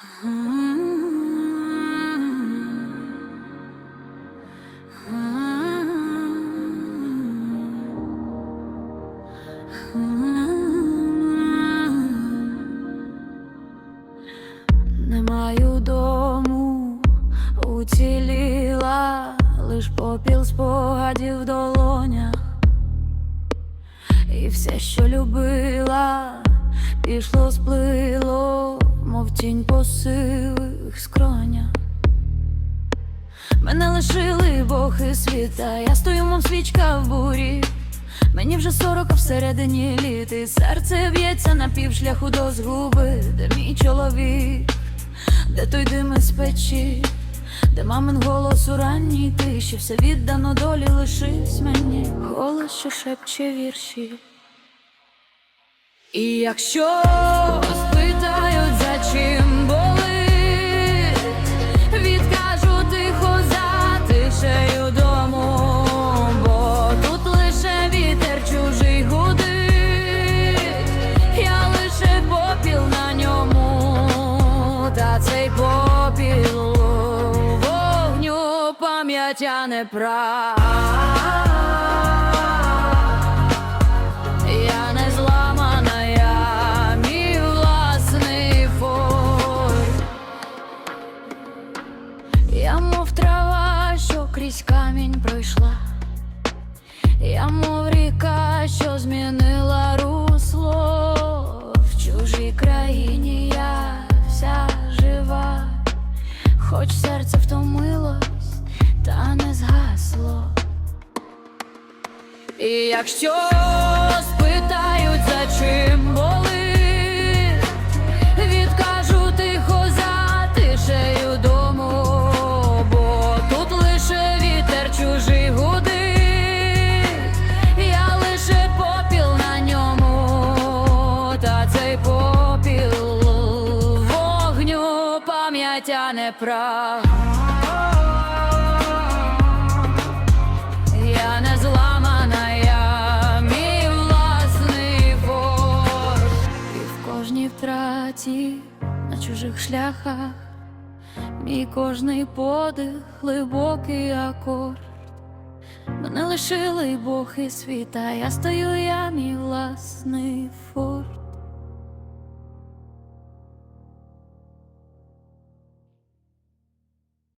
Не дому, уціліла, лиш попіл спогадів в і все, що любила, пішло, сплило, мов тінь по сивих скронях. Мене лишили Бог і світа, я стою, мов свічка в бурі. Мені вже сорок, всередині літ І серце б'ється на півшляху до згуби, де мій чоловік, де той дим із печі, де мамин голос у ранній тиші, все віддано долі лишись мені, голос, що шепче вірші. І якщо вогню пам'яття не прав. Я я. Я мов трава, що крізь камінь пройшла. Я мов ріка, що змінила русло. В чужій країні я вся жива, хоч серце І якщо спитають, за чим болить, відкажу тихо за тишею дому, бо тут лише вітер чужий гудить, я лише попіл на ньому, та цей попіл вогню пам'яття не прав. Кожній втраті на чужих шляхах. Мій кожний подих глибокий акорд. Мене лишили Бог і світа, я стою, я мій власний форт